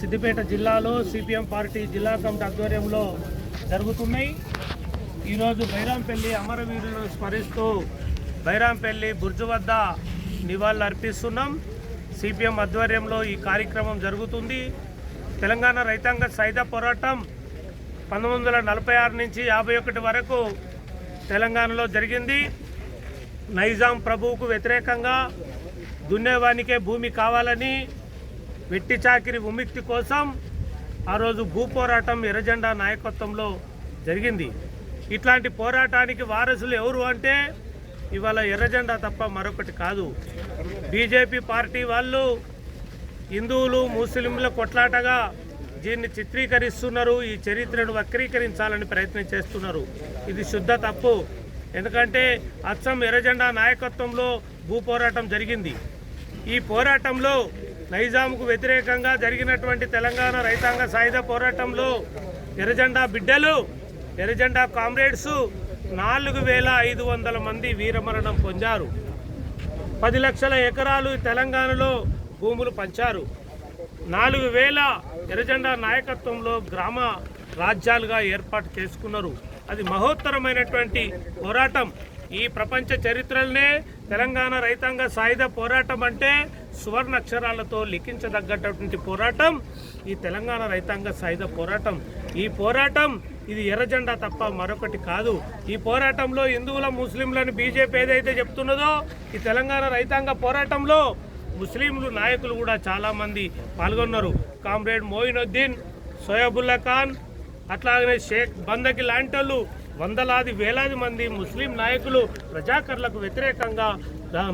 సిద్దిపేట జిల్లాలో CPM party జిల్లా committee ఆధ్వర్యంలో జరుగుతున్నాయి. ఈరోజు బైరాంపల్లి అమరవీరులను స్మరిస్తూ బైరాంపల్లి బుర్జు వద్ద నివాళులు అర్పిస్తున్నాం. సిపిఎం ఆధ్వర్యంలో ఈ కార్యక్రమం జరుగుతుంది. తెలంగాణ రైతాంగ సాయుధ పోరాటం పంతొమ్మిది వందల నలభై ఆరు నుంచి యాభై ఒకటి వరకు తెలంగాణలో జరిగింది. నైజాం ప్రభువుకు వ్యతిరేకంగా దున్నేవానికే భూమి కావాలని వెట్టి చాకిరి విముక్తి కోసం ఆ రోజు భూ పోరాటం ఎర్రజెండా నాయకత్వంలో జరిగింది. ఇట్లాంటి పోరాటానికి వారసులు ఎవరు అంటే ఇవాళ ఎర్రజెండా తప్ప మరొకటి కాదు. బీజేపీ పార్టీ వాళ్ళు హిందువులు ముస్లింల కొట్లాటగా దీన్ని చిత్రీకరిస్తున్నారు. ఈ చరిత్రను వక్రీకరించాలని ప్రయత్నం చేస్తున్నారు. ఇది శుద్ధ తప్పు. ఎందుకంటే అచ్చం ఎర్రజెండా నాయకత్వంలో భూ పోరాటం జరిగింది. ఈ పోరాటంలో నైజాంకు వ్యతిరేకంగా జరిగినటువంటి తెలంగాణ రైతాంగ సాయుధ పోరాటంలో ఎర్రజెండా బిడ్డలు ఎర్రజెండా కామ్రేడ్స్ నాలుగు వేల ఐదు వందల మంది వీరమరణం పొందారు. పది లక్షల ఎకరాలు తెలంగాణలో భూములు పంచారు. నాలుగు వేల ఎర్రజెండా నాయకత్వంలో గ్రామ రాజ్యాలుగా ఏర్పాటు చేసుకున్నారు. అది మహోత్తరమైనటువంటి పోరాటం. ఈ ప్రపంచ చరిత్రలనే తెలంగాణ రైతాంగ సాయుధ పోరాటం అంటే సువర్ణ అక్షరాలతో లిఖించదగ్గటువంటి పోరాటం ఈ తెలంగాణ రైతాంగ సాయుధ పోరాటం. ఈ పోరాటం ఇది ఎర్రజెండా తప్ప మరొకటి కాదు. ఈ పోరాటంలో హిందువుల ముస్లింలను బీజేపీ ఏదైతే చెప్తున్నదో ఈ తెలంగాణ రైతాంగ పోరాటంలో ముస్లింలు నాయకులు కూడా చాలామంది పాల్గొన్నారు. కామ్రేడ్ మోయినుద్దీన్ సోయబుల్లా ఖాన్ అట్లాగనే షేక్ బందకి లాంటి వందలాది వేలాది మంది ముస్లిం నాయకులు ప్రజాకర్లకు వ్యతిరేకంగా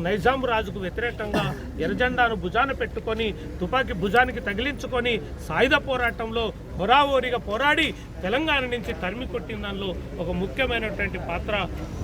నైజాం రాజుకు వ్యతిరేకంగా ఎర్రజెండాను భుజాన పెట్టుకొని తుపాకీ భుజానికి తగిలించుకొని సాయుధ పోరాటంలో హోరావోరిగా పోరాడి తెలంగాణ నుంచి తరిమి కొట్టిన దానిలో ఒక ముఖ్యమైనటువంటి పాత్ర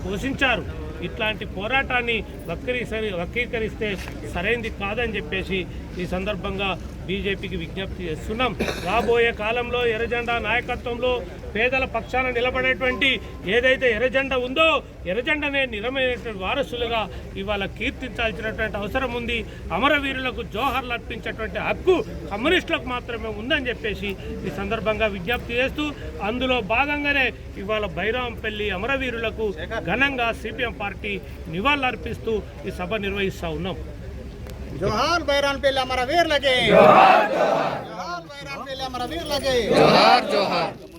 పోషించారు. ఇట్లాంటి పోరాటాన్ని వక్రీసరి వక్రీకరిస్తే సరైంది కాదని చెప్పేసి ఈ సందర్భంగా బీజేపీకి విజ్ఞప్తి చేస్తున్నాం. రాబోయే కాలంలో ఎర్రజెండా నాయకత్వంలో పేదల పక్షాన నిలబడేటువంటి ఏదైతే ఎర్రజెండ ఉందో ఎర్రజెండనే నిరమైనటువంటి వారసులుగా ఇవాళ కీర్తించాల్సినటువంటి అవసరం ఉంది. అమరవీరులకు జోహర్లు అర్పించేటువంటి హక్కు కమ్యూనిస్టులకు మాత్రమే ఉందని చెప్పేసి ఈ సందర్భంగా విజ్ఞప్తి చేస్తూ అందులో భాగంగానే ఇవాళ బైరాంపల్లి అమరవీరులకు ఘనంగా సిపిఎం పార్టీ నివాళులర్పిస్తూ ఈ సభ నిర్వహిస్తూ ఉన్నాం. जोहार बैरान पे हमारा वीर लगे। जोहार जोहार। बैरान पे हमारा वीर लगे। जोहार जोहार।